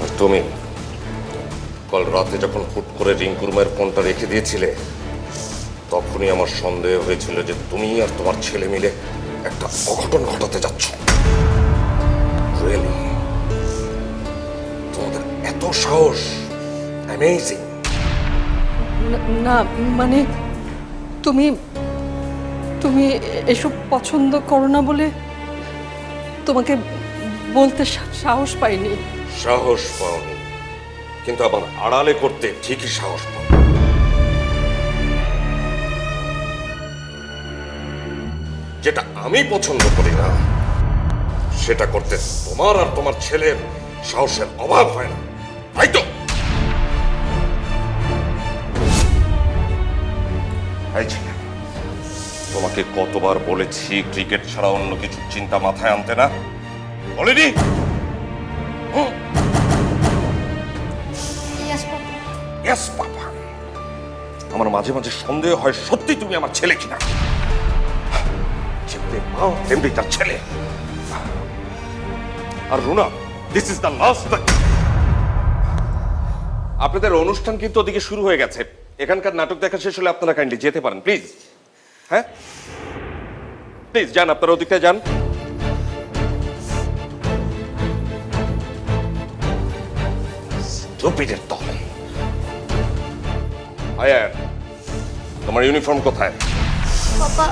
আর তুমি কাল রাতে যখন হুট করে রিঙ্কুর মায়ের ফোনটা রেখে দিয়েছিলে তখনই আমার সন্দেহ হয়েছিল যে তুমি আর তোমার ছেলে মিলে একটা অঘটন ঘটাতে যাচ্ছ? তোমাদের এত সাহস? অ্যামেজিং না- না মানে তুমি তুমি এসব পছন্দ করো না বলে তোমাকে বলতে সাহস পাইনি। সাহস পাওনি। কিন্তু আবার আড়ালে করতে ঠিকই সাহস পাও যেটা আমি পছন্দ করি না সেটা করতে তোমার আর তোমার ছেলের সাহসের অভাব হয় না। তাই তো? এই ছেলে, তোমাকে কতবার বলেছি ক্রিকেট ছাড়া অন্য কিছু চিন্তা মাথায় আনতে না? বলিনি? হুম। ইয়েস বাবা আমার মাঝে মাঝে সন্দেহ হয় সত্যি তুমি আমার ছেলে কিনা? যেমনি মা তেমনি তার ছেলে। আর Runa this is the last আপনাদের অনুষ্ঠান কিন্তু ওদিকে শুরু হয়ে গেছে। এখানকার নাটক দেখা শেষ হলে আপনারা কাইন্ডলি যেতে পারেন প্লিজ হ্যাঁ প্লিজ যান আপনারা ওদিকটা যান স্টুপিডের দল আয়ার তোমার ইউনিফর্ম কোথায় বাবা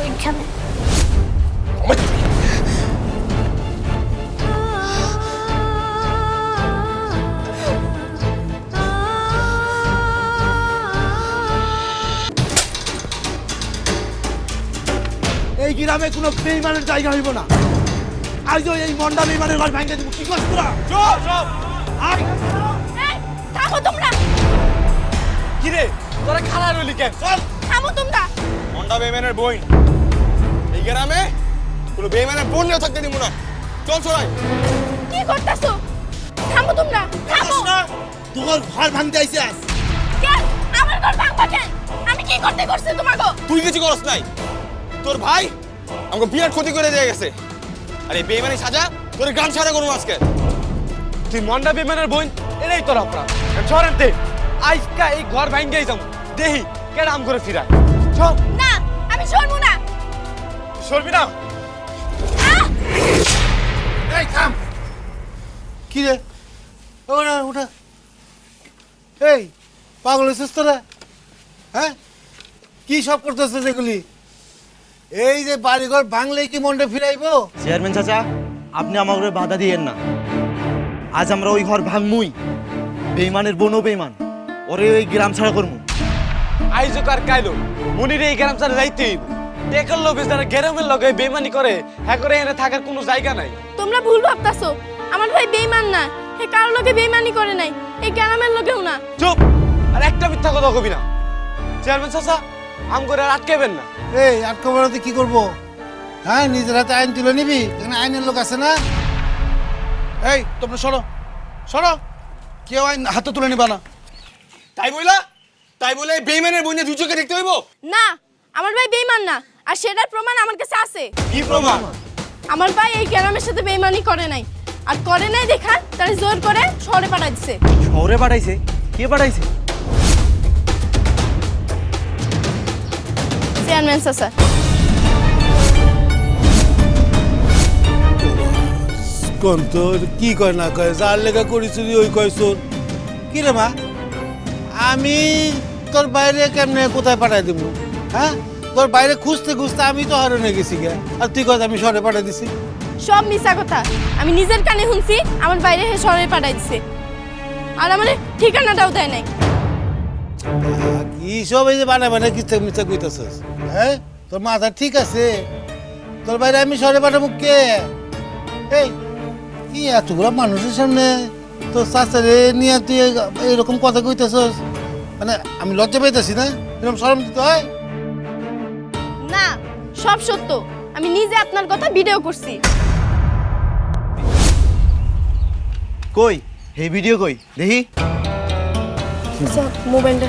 ওইখানে গ্রামে কোনো বেইমানের জায়গা হইব না। আজও এই মন্ডা বেইমানের ঘর ভাঙতে দিব। কি করছ তোরা? থামো তোমরা। কি রে? তোরা খাড়া রইলি কেন? থামো তোমরা। মন্ডা বেইমানের বই এই গ্রামে কোনো বেইমানের বোন নিয়ে থাকতে দিব না। চল সরাই কি করতেছো? থামো তোমরা। থামো। তোর ঘর ভাঙতে আইছে আজ। কেন আমার ঘর ভাঙবা কেন আমি কি করতে করছি তোমাকে তুই কিছু করস নাই। তোর ভাই আমাকে বিরাট ক্ষতি করে দিয়ে গেছে। আরে বেইমানি সাজা? তোর গান ছাড়া করব আজকে। তুই মন্ডা বিমানের বোন এটাই তোর অপরাধ। সরেন দে আজকা এই ঘর ভাঙ্গেই যাম দেহি কেন আম করে ফিরায়। চল। না আমি শুনব না। সরবি না। এই থাম। কি রে? ওটা ওটা এই পাগল হয়েছিস তোরা? হ্যাঁ? কি সব করতেছিস এগুলি? এই যে বাড়িঘর ভাঙলেই কি মনটা ফিরাইবো? চেয়ারম্যান চাচা আপনি আমাকে বাধা দিয়েন না। আজ আমরা ওই ঘর ভাঙমুই। বেইমানের বোনও বেইমান। ওরে ওই গ্রাম ছাড়া করমু। আইজো কার কাইলো? মনিরে এই গ্রাম ছাড়া যাইতে টেকার লোকে যারা গ্রামের লগে বেমানি করে। হ্যাঁ করে এনে থাকার কোনো জায়গা নাই। তোমরা ভুল ভাবতাছো। আমার ভাই বেইমান না। হে কারও লোকে বেইমানি করে নাই। এই গ্রামের লোকেও না। চুপ! আর একটা মিথ্যা কথা কবি না। চেয়ারম্যান চাচা আম করে আটকেবেন না। এই আটকা বেড়াতে কি করব? হ্যাঁ নিজের হাতে আইন তুলে নিবি এখানে আইনের লোক আছে না? এই তোমরা সরো সরো। কেউ আইন হাতে তুলে নিবা না। তাই বইলা? তাই বলে এই বেইমানের বই নিয়ে দুই চোখে দেখতে হইব? না আমার ভাই বেইমান না আর সেটার প্রমাণ আমার কাছে আছে। কি প্রমাণ? আমার ভাই এই গ্রামের সাথে বেইমানি করে নাই। আর করে নাই দেখা তারা জোর করে শহরে পাঠা দিছে। শহরে পাঠাইছে? কে পাঠাইছে? চেয়ারম্যান চাচা কোন তোর কি কয় না কয় যার লেখা করিস ওই কয় তোর কি রে মা আমি তোর বাইরে কেমনে কোথায় পাঠাই দেবো হ্যাঁ তোর বাইরে খুঁজতে খুঁজতে আমি তো হারনে গেছি গে আর তুই কয় আমি শহরে পাঠাই দিছি সব মিছা কথা আমি নিজের কানে শুনছি আমার বাইরে হে শহরে পাঠাই দিছে আর আমার ঠিকানাটাও দেয় নাই কি সব এই যে বানায় বানায় কিস্তা মিথ্যা কইতাছস? হ্যাঁ? তোর মাথা ঠিক আছে? তোর বাইরে আমি শহরে পাঠাবো কে? এই কি এতগুলো মানুষের সামনে তোর চাচারে নিয়ে তুই এই- এইরকম কথা কইতাছস? মানে আমি লজ্জা পাইতাছি না? এরকম শরম দিতে হয়? না সব সত্য। আমি নিজে আপনার কথা ভিডিও করছি। কই? হে ভিডিও কই? দেখি। মোবাইলটা।